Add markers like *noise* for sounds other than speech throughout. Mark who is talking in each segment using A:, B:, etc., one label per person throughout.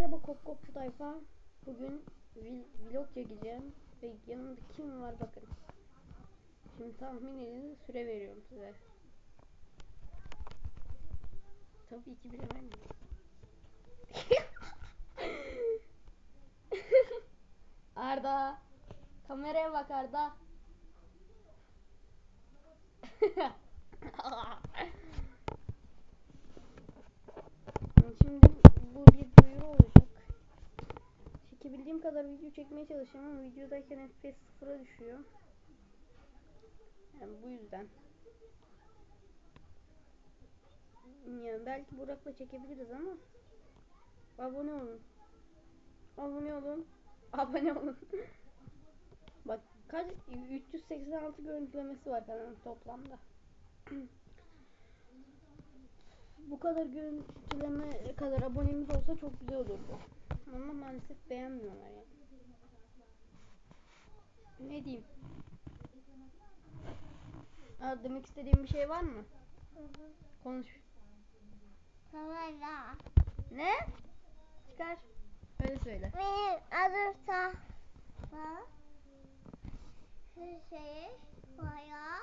A: Merhaba Kop Kopçu Tayfa. Bugün vlog çekeceğim. Ve yanımda kim var bakın. Şimdi tahmin edin süre veriyorum size. Tabii ki bilemem. *laughs* Arda. Kameraya bak Arda. *laughs* Şimdi bu bir duyuru olacak. Çekebildiğim kadar video çekmeye çalışacağım ama videodayken FPS sıfıra düşüyor. Yani bu yüzden. Yani belki Burak'la çekebiliriz ama abone olun. Abone olun. *laughs* Abone olun. *laughs* Bak kaç 386 görüntülemesi var kanalın toplamda. *clears throat* Bu kadar görüntüleme kadar abonemiz olsa çok güzel olurdu. Ama maalesef beğenmiyorlar ya. Ne diyeyim? Aa, demek istediğim bir şey var mı? Konuş.
B: Kamera.
A: Ne? Çıkar. Öyle söyle.
B: Benim adım Safa. Hüseyin Kaya.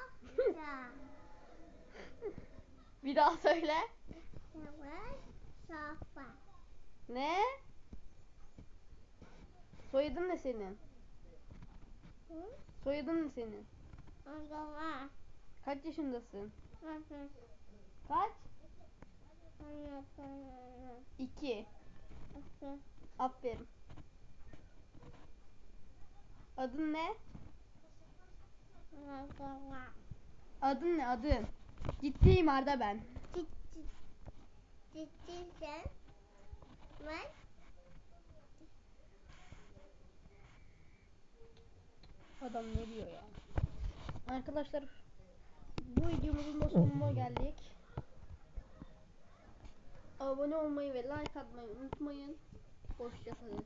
A: Bir daha söyle.
B: Evet. Safa.
A: Ne? Soyadın ne senin?
B: Hı?
A: Soyadın ne senin?
B: Adama.
A: Kaç yaşındasın?
B: Nasıl?
A: Kaç? İki.
B: Nasıl?
A: Aferin. Adın ne?
B: Anlatamam.
A: Adın ne adın? Ciddiyim Arda ben.
B: Ciddi. Ciddiysen. Ben.
A: Adam ne diyor ya? Arkadaşlar bu videomuzun da sonuna geldik. Abone olmayı ve like atmayı unutmayın. Hoşçakalın.